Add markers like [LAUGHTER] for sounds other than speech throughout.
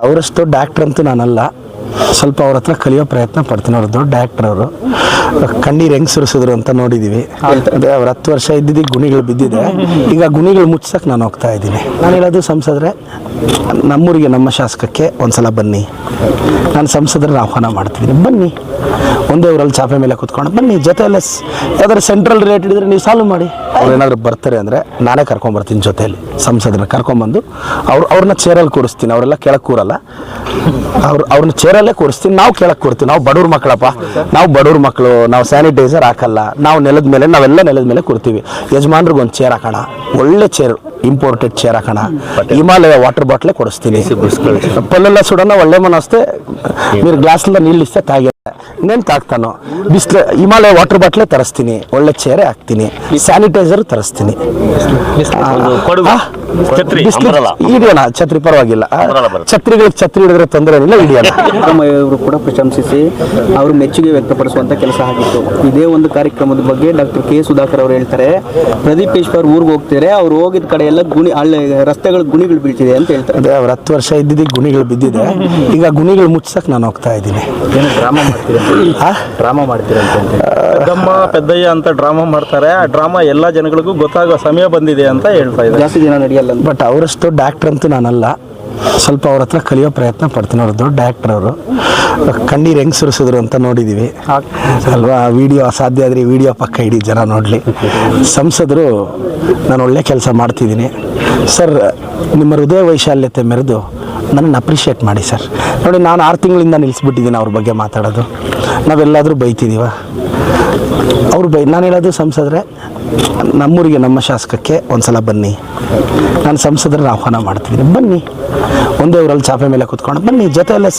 ಅವರಷ್ಟು ಡಾಕ್ಟ್ರ್ ಅಂತೂ ನಾನಲ್ಲ. ಸ್ವಲ್ಪ ಅವ್ರ ಹತ್ರ ಕಲಿಯೋ ಪ್ರಯತ್ನ ಪಡ್ತೀನಿ. ಅವ್ರು ದೊಡ್ಡ ಡಾಕ್ಟ್ರ್ ಅವರು. ಕಣ್ಣೀರು ಹೆಂಗ್ ಸುರಿಸಿದ್ರು ಅಂತ ನೋಡಿದೀವಿ. ಅವ್ರ ಹತ್ತು ವರ್ಷ ಇದ್ದಿದ್ದು ಗುಣಿಗಳು ಬಿದ್ದಿದೆ. ಈಗ ಗುಣಿಗಳು ಮುಚ್ಚಕ್ಕೆ ನಾನು ಹೋಗ್ತಾ ಇದ್ದೀನಿ. ನಾನು ಹೇಳೋದು ಸಂಸದ್ರೆ, ನಮ್ಮೂರಿಗೆ, ನಮ್ಮ ಶಾಸಕಕ್ಕೆ ಒಂದ್ಸಲ ಬನ್ನಿ. ನಾನು ಸಂಸದರನ್ನ ಆಹ್ವಾನ ಮಾಡ್ತಿದ್ದೀನಿ ಬನ್ನಿ. ಒಂದೇ ಊರಲ್ಲಿ ಚಾಪೆ ಮೇಲೆ ಕುತ್ಕೊಂಡು ಬನ್ನಿ. ಜೊತೆಯಲ್ಲೇ ಸ್- ಯಾವ್ದಾದ್ರು ಸೆಂಟ್ರಲ್ ರೇಟ್ ಇದ್ರೆ ನೀವು ಸಾಲ್ವ್ ಮಾಡಿ. ಅವ್ರು ಏನಾದ್ರು ಬರ್ತಾರೆ ಅಂದರೆ ನಾನೇ ಕರ್ಕೊಂಬರ್ತೀನಿ ಜೊತೆಯಲ್ಲಿ. ಸಂಸದರನ್ನ ಕರ್ಕೊಂಬಂದು ಅವ್ರು ಅವ್ರನ್ನ ಚೇರಲ್ಲಿ ಕೂರಿಸ್ತೀನಿ. ಅವರೆಲ್ಲ ಕೆಳಗೆ ಕೂರಲ್ಲ. ಅವ್ರು ಅವ್ರನ್ನ ಚೇರಲ್ಲೇ ಕೂರಿಸ್ತೀನಿ. ನಾವು ಕೆಳಕ್ಕೆ ಕೂರ್ತೀವಿ. ನಾವು ಬಡವ್ರ ಮಕ್ಕಳಪ್ಪ ನಾವು ಬಡವ್ರ ಮಕ್ಕಳು ನಾವು ಸ್ಯಾನಿಟೈಸರ್ ಹಾಕಲ್ಲ. ನಾವು ನೆಲದ ಮೇಲೆ ನಾವೆಲ್ಲ ನೆಲದ ಮೇಲೆ ಕೂರ್ತೀವಿ. ಯಜಮಾನ್ರಿಗೆ ಒಂದು ಚೇರ್ ಹಾಕೋಣ. ಒಳ್ಳೆ ಚೇರ್ ಇಂಪೋರ್ಟೆಡ್ ಚೇರ್ ಹಾಕೋಣ. ಹಿಮಾಲಯ ವಾಟರ್ ಬಾಟ್ಲೆ ಕೊಡಿಸ್ತೀನಿ. ಪಲ್ಲೆಲ್ಲ ಸುಡೋಣ ಒಳ್ಳೆ ಮನಸ್ತೆ ನೀರು ಗ್ಲಾಸ್ಲೆಲ್ಲ ನೀಲಿಸ್ತೆ ತಾಗಿ ನೆನ್ ತಾಕ್ತಾನೋ ಬಿಸಿಲು ಹಿಮಾಲಯ ವಾಟರ್ ಬಾಟ್ಲೆ ತರಿಸ್ತೀನಿ. ಒಳ್ಳೆ ಚೇರೆ ಹಾಕ್ತೀನಿ. ಸ್ಯಾನಿಟೈಸ್ ತರಿಸ್ತೀನಿ? ಛತ್ರಿ, ಬಿಸ್ಲು- ಹಿಡಿಯೋಣ ಛತ್ರಿ ಪರವಾಗಿಲ್ಲ. ಛತ್ರಿಗಳಿಗೆ ಛತ್ರಿ ಹಿಡಿದ್ರೆ ತೊಂದರೆ ಏನಿಲ್ಲ ಹಿಡಿಯೋಣ ಇವರು [LAUGHS] ಕೂಡ ಪ್ರಶಂಸಿಸಿ ಅವರು ಮೆಚ್ಚುಗೆ ವ್ಯಕ್ತಪಡಿಸುವಂತ ಕೆಲಸ ಆಗಿತ್ತು. ಇದೇ ಒಂದು ಕಾರ್ಯಕ್ರಮದ ಬಗ್ಗೆ ಡಾಕ್ಟರ್ ಕೆ ಸುಧಾಕರ್ ಅವರು ಹೇಳ್ತಾರೆ ಪ್ರದೀಪ್ ಈಶ್ವರ್ ಊರಿಗೆ ಹೋಗ್ತಾರೆ ಅವ್ರು ಹೋಗಿದ ಕಡೆ ಎಲ್ಲ ಗುಣಿ ಹಳ್ಳಿ ರಸ್ತೆಗಳ ಗುಣಿಗಳು ಬೀಳ್ತಿದೆ ಅಂತ ಹೇಳ್ತಾರೆ. ಅದೇ ಅವ್ರ ಹತ್ತು ವರ್ಷ ಇದ್ದಿದ್ದಕ್ಕೆ ಗುಣಿಗಳು ಬಿದ್ದಿದೆ. ಈಗ ಗುಣಿಗಳು ಮುಚ್ಚಕ್ ನಾನು ಹೋಗ್ತಾ ಇದ್ದೀನಿ. ಏನು ಡ್ರಾಮಾ ಮಾಡ್ತೀರಾ? ಡ್ರಾಮಾ ಮಾಡ್ತೀರಾ ಅಂತ ಡ್ರಾಮಾ ಮಾಡ್ತಾರೆ. ಆ ಡ್ರಾಮಾ ಎಲ್ಲ ಜನಗಳಿಗೂ ಗೊತ್ತಾಗೋ ಸಮಯ ಬಂದಿದೆ ಅಂತ ಹೇಳ್ತಾ ಇದ್ದಾರೆ. ಜಾಸ್ತಿ ದಿನ ನಡೆಯಲ್ಲ ಅಂತ. ಬಟ್ ಅವರಷ್ಟು ಡಾಕ್ಟ್ರ್ ಅಂತೂ ನಾನಲ್ಲ. ಸ್ವಲ್ಪ ಅವ್ರ ಹತ್ರ ಕಲಿಯೋ ಪ್ರಯತ್ನ ಪಡ್ತೀನಿ. ಅವ್ರು ದೊಡ್ಡ ಡಾಕ್ಟ್ರ್ ಅವರು. ಕಣ್ಣೀರು ಹೆಂಗ್ ಸುರಿಸಿದ್ರು ಅಂತ ನೋಡಿದ್ದೀವಿ ಅಲ್ವಾ? ವಿಡಿಯೋ ಸಾಧ್ಯ ಆದರೆ ವಿಡಿಯೋ ಪಕ್ಕ ಇಡಿ ಜನ ನೋಡಲಿ. ಸಂಸದರು ನಾನು ಒಳ್ಳೆ ಕೆಲಸ ಮಾಡ್ತಿದ್ದೀನಿ. ಸರ್ ನಿಮ್ಮ ಹೃದಯ ವೈಶಾಲ್ಯತೆ ಮೆರೆದು ನನ್ನನ್ನು ಅಪ್ರಿಷಿಯೇಟ್ ಮಾಡಿ ಸರ್ ನೋಡಿ ನಾನು ಆರು ತಿಂಗಳಿಂದ ನಿಲ್ಲಿಸ್ಬಿಟ್ಟಿದ್ದೀನಿ ಅವ್ರ ಬಗ್ಗೆ ಮಾತಾಡೋದು. ನಾವೆಲ್ಲಾದರೂ ಬೈತಿದ್ದೀವ ಅವ್ರು ಬೈ, ನಾನು ಹೇಳೋದು ಸಂಸದರೆ, ನಮ್ಮೂರಿಗೆ, ನಮ್ಮ ಶಾಸಕಕ್ಕೆ ಒಂದ್ಸಲ ಬನ್ನಿ. ನಾನು ಸಂಸದರನ್ನ ಆಹ್ವಾನ ಮಾಡ್ತಿದ್ದೀನಿ ಬನ್ನಿ. ಒಂದೇ ಊರಲ್ಲಿ ಚಾಪೆ ಮೇಲೆ ಕುತ್ಕೊಂಡು ಬನ್ನಿ. ಜೊತೆಯಲ್ಲೇ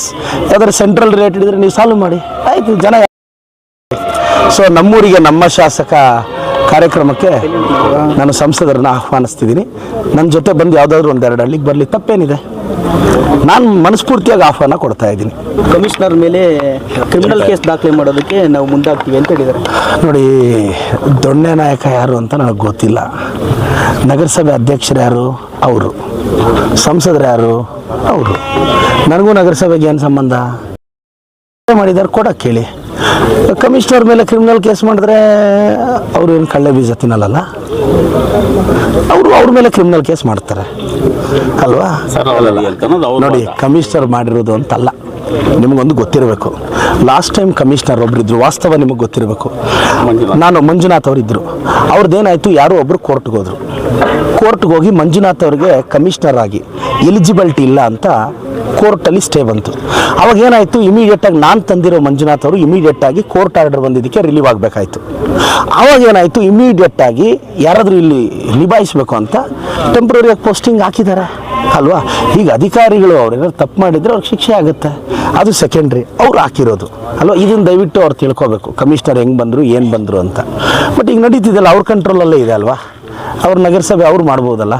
ಯಾವ್ದಾದ್ರು ಸೆಂಟ್ರಲ್ ರೇಟ್ ಹಿಡಿದ್ರೆ ನೀವು ಸಾಲ್ವ್ ಮಾಡಿ. ಆಯ್ತು, ಜನ ಸೊ ನಮ್ಮೂರಿಗೆ ನಮ್ಮ ಶಾಸಕ ಕಾರ್ಯಕ್ರಮಕ್ಕೆ ನಾನು ಸಂಸದರನ್ನ ಆಹ್ವಾನಿಸ್ತಿದ್ದೀನಿ. ನನ್ನ ಜೊತೆ ಬಂದು ಯಾವುದಾದ್ರೂ ಒಂದೆರಡು ಹಳ್ಳಿಗೆ ಬರಲಿ ತಪ್ಪೇನಿದೆ. ನಾನು ಮನಸ್ಫೂರ್ತಿಯಾಗಿ ಆಹ್ವಾನ ಕೊಡ್ತಾ ಇದ್ದೀನಿ. ಕಮಿಷನರ್ ಮೇಲೆ ಕ್ರಿಮಿನಲ್ ಕೇಸ್ ದಾಖಲೆ ಮಾಡೋದಕ್ಕೆ ನಾವು ಮುಂದಾಗ್ತೀವಿ ಅಂತ ಹೇಳಿದ್ದಾರೆ. ನೋಡಿ ದೊಣ್ಣೆ ನಾಯಕ ಯಾರು ಅಂತ ನನಗೆ ಗೊತ್ತಿಲ್ಲ. ನಗರಸಭೆ ಅಧ್ಯಕ್ಷರು ಯಾರು? ಅವರು. ಸಂಸದರು ಯಾರು? ಅವರು. ನನಗೂ ನಗರಸಭೆಗೆ ಏನು ಸಂಬಂಧ? ಮಾಡಿದ್ದಾರೆ? ಕೊಡಕ್ಕೆ ಕೇಳಿ ಕಮಿಷನರ್ ಮೇಲೆ ಕ್ರಿಮಿನಲ್ ಕೇಸ್ ಮಾಡಿದ್ರೆ ಅವರು ಏನು ಕಳ್ಳೆ ಬೀಜ ತಿನ್ನಲ್ಲ ಅವರು ಅವ್ರ ಮೇಲೆ ಕ್ರಿಮಿನಲ್ ಕೇಸ್ ಮಾಡ್ತಾರೆ. ಅಲ್ವಾ? ನೋಡಿ ಕಮಿಷನರ್ ಮಾಡಿರೋದು ಅಂತಲ್ಲ. ನಿಮಗೊಂದು ಗೊತ್ತಿರಬೇಕು. ಲಾಸ್ಟ್ ಟೈಮ್ ಕಮಿಷನರ್ ಒಬ್ರಿದ್ರು ವಾಸ್ತವ ನಿಮಗೆ ಗೊತ್ತಿರಬೇಕು. ನಾನು ಮಂಜುನಾಥ್ ಅವರಿದ್ದರು ಅವ್ರದ್ದೇನಾಯಿತು ಯಾರೋ ಒಬ್ಬರು ಕೋರ್ಟ್ಗೆ ಹೋದರು. ಕೋರ್ಟ್ಗೆ ಹೋಗಿ ಮಂಜುನಾಥ್ ಅವರಿಗೆ ಕಮಿಷನರ್ ಆಗಿ ಎಲಿಜಿಬಿಲಿಟಿ ಇಲ್ಲ ಅಂತ ಕೋರ್ಟಲ್ಲಿ ಸ್ಟೇ ಬಂತು. ಅವಾಗ ಏನಾಯಿತು ಇಮಿಡಿಯೇಟಾಗಿ ನಾನು ತಂದಿರೋ ಮಂಜುನಾಥ್ ಅವರು ಇಮಿಡಿಯೇಟಾಗಿ ಕೋರ್ಟ್ ಆರ್ಡರ್ ಬಂದಿದ್ದಕ್ಕೆ ರಿಲೀವ್ ಆಗಬೇಕಾಯ್ತು. ಅವಾಗ ಏನಾಯಿತು ಇಮಿಡಿಯೇಟಾಗಿ ಯಾರಾದರೂ ಇಲ್ಲಿ ನಿಭಾಯಿಸಬೇಕು ಅಂತ ಟೆಂಪ್ರರಿಯಾಗಿ ಪೋಸ್ಟಿಂಗ್ ಹಾಕಿದ್ದಾರೆ ಅಲ್ವಾ? ಈಗ ಅಧಿಕಾರಿಗಳು ಅವ್ರು ತಪ್ಪು ಮಾಡಿದರೆ ಅವ್ರಿಗೆ ಶಿಕ್ಷೆ ಆಗುತ್ತೆ. ಅದು ಸೆಕೆಂಡ್ರಿ ಅವ್ರು ಹಾಕಿರೋದು, ಅಲ್ವಾ? ಇದನ್ನು ದಯವಿಟ್ಟು ಅವ್ರು ತಿಳ್ಕೊಬೇಕು. ಕಮಿಷನರ್ ಹೆಂಗೆ ಬಂದರು, ಏನು ಬಂದರು ಅಂತ. ಬಟ್ ಈಗ ನಡೀತಿದ್ದಲ್ಲ ಅವ್ರ ಕಂಟ್ರೋಲಲ್ಲೇ ಇದೆ, ಅಲ್ವಾ? ಅವ್ರ ನಗರಸಭೆ ಅವ್ರು ಮಾಡ್ಬೋದಲ್ಲ?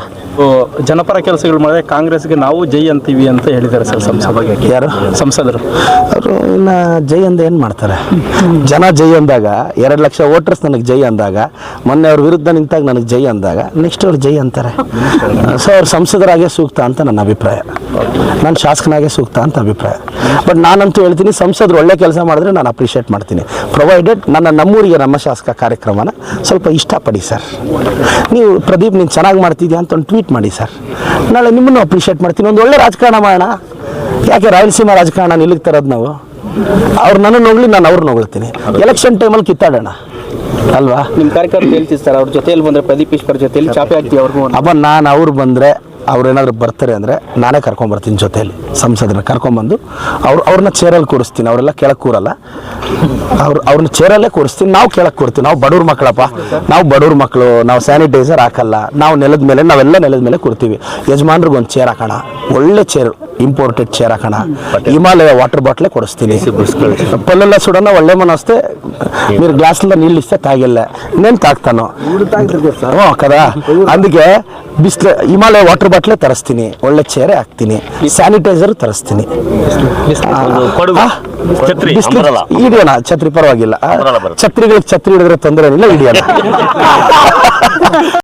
ಜನಪರ ಕೆಲಸಗಳು ಮಾಡಿದ್ರೆ ಕಾಂಗ್ರೆಸ್ಗೆ ನಾವು ಜೈ ಅಂತೀವಿ ಅಂತ ಹೇಳಿದ್ದಾರೆ ಸರ್ ಸಂಸಭೆಗೆ ಯಾರು? ಸಂಸದರು. ಅವರು ಇನ್ನು ಜೈ ಅಂದ ಏನು ಮಾಡ್ತಾರೆ? ಜನ ಜೈ ಅಂದಾಗ ಎರಡು ಲಕ್ಷ ವೋಟರ್ಸ್ ನನಗೆ ಜೈ ಅಂದಾಗ ಮೊನ್ನೆ ಅವ್ರ ವಿರುದ್ಧ ನಿಂತಾಗ ನನಗೆ ಜೈ ಅಂದಾಗ ನೆಕ್ಸ್ಟ್ ಅವ್ರು ಜೈ ಅಂತಾರೆ. ಸೊ ಅವ್ರು ಸಂಸದರಾಗೆ ಸೂಕ್ತ ಅಂತ ನನ್ನ ಅಭಿಪ್ರಾಯ. ನಾನು ಶಾಸಕನಾಗೆ ಸೂಕ್ತ ಅಂತ ಅಭಿಪ್ರಾಯ. ಬಟ್ ನಾನಂತೂ ಹೇಳ್ತೀನಿ ಸಂಸದರು ಒಳ್ಳೆ ಕೆಲಸ ಮಾಡಿದ್ರೆ ನಾನು ಅಪ್ರಿಷಿಯೇಟ್ ಮಾಡ್ತೀನಿ. ಪ್ರೊವೈಡೆಡ್ ನನ್ನ ನಮ್ಮೂರಿಗೆ ನಮ್ಮ ಶಾಸಕ ಕಾರ್ಯಕ್ರಮನ ಸ್ವಲ್ಪ ಇಷ್ಟಪಡಿ ಸರ್. ನೀವು ಪ್ರದೀಪ್ ನೀನು ಚೆನ್ನಾಗಿ ಮಾಡ್ತಿದ್ಯಾ ಅಂತ ಒಂದು ಟ್ವೀಟ್ ಮಾಡಿ ಸರ್. ನಾಳೆ ನಿಮ್ಮನ್ನು ಅಪ್ರಿಷಿಯೇಟ್ ಮಾಡ್ತೀನಿ. ಒಂದು ಒಳ್ಳೆ ರಾಜಕಾರಣ ಮಾಡೋಣ. ಯಾಕೆ ರಾಯಲಸೀಮಾ ರಾಜಕಾರಣ ನಿಲ್ಲಿಗೆ ತರೋದು ನಾವು? ಅವ್ರು ನನ್ನ ನೋಗ್ಲಿ ನಾನು ಅವ್ರನ್ನ ಹೊಗಳ್ತೀನಿ ಎಲೆಕ್ಷನ್ ಟೈಮಲ್ಲಿ ಕಿತ್ತಾಡೋಣ. ಅಲ್ವಾ? ನಿಮ್ಮ ಕಾರ್ಯಕ್ರಮ ಹೇಳ್ತೀವಿ ಸರ್ ಅವ್ರ ಜೊತೆಯಲ್ಲಿ ಬಂದ್ರೆ ಪ್ರದೀಪ್ ಈಶ್ವರ್ ಜೊತೆಯಲ್ಲಿ ಚಾಪೆ ಹಾಕ್ತೀವಿ ಅವ್ರಿಗೂ. ಅಪ್ಪ ನಾನು ಅವ್ರು ಬಂದರೆ ಅವ್ರು ಏನಾದ್ರು ಬರ್ತಾರೆ ಅಂದರೆ ನಾನೇ ಕರ್ಕೊಂಬರ್ತೀನಿ ಜೊತೆಯಲ್ಲಿ. ಸಂಸದರ ಕರ್ಕೊಂಬಂದು ಅವ್ರು ಅವ್ರನ್ನ ಚೇರಲ್ಲಿ ಕೂರಿಸ್ತೀನಿ. ಅವರೆಲ್ಲ ಕೆಳಗೆ ಕೂರಲ್ಲ. ಅವ್ರು ಅವ್ರನ್ನ ಚೇರಲ್ಲೇ ಕೂರಿಸ್ತೀನಿ. ನಾವು ಕೆಳಕ್ಕೆ ಕೂರ್ತೀವಿ. ನಾವು ಬಡವ್ರ ಮಕ್ಕಳಪ್ಪ ನಾವು ಬಡವ್ರ ಮಕ್ಕಳು ನಾವು ಸ್ಯಾನಿಟೈಸರ್ ಹಾಕಲ್ಲ. ನಾವು ನೆಲದ ಮೇಲೆ, ನಾವೆಲ್ಲ ನೆಲದ ಮೇಲೆ ಕೂರ್ತೀವಿ. ಯಜಮಾನ್ರಿಗೆ ಒಂದು ಚೇರ್ ಹಾಕೋಣ. ಒಳ್ಳೆ ಚೇರ್ ಇಂಪೋರ್ಟೆಡ್ ಚೇರ್ ಹಾಕೋಣ ಹಿಮಾಲಯ ವಾಟರ್ ಬಾಟ್ಲೆ ಕೊಡಿಸ್ತೀನಿ ಪಲ್ಲೆಲ್ಲ ಸುಡೋಣ ಒಳ್ಳೆ ಮನಸ್ತೆ మీరు గ్లాసుల్లో నీళ్ళు ఇస్తే తాగెళ్ళే నేను తాగుతాను ಹ್ಞೂ కదా అందుకే ಬಿಸ್ಲ ಹಿಮಾಲಯ ವಾಟರ್ ಬಾಟ್ಲೆ ತರಿಸ್ತೀನಿ ಒಳ್ಳೆ ಚೇರೆ ಹಾಕ್ತೀನಿ ಸ್ಯಾನಿಟೈಸರ್ ತರಿಸ್ತೀನಿ ಕೊಡಗು. ಆ? ಛತ್ರಿ, ಬಿಸ್ಲು- umbrella. ಹಿಡಿಯೋಣ ಛತ್ರಿ ಪರವಾಗಿಲ್ಲ ಆ, umbrella ಬರುತ್ತೆ. ಛತ್ರಿಗಳಿಗೆ ಛತ್ರಿ ಹಿಡಿದ್ರೆ ತೊಂದರೆ ಏನಿಲ್ಲ ಹಿಡಿಯೋಣ [LAUGHS]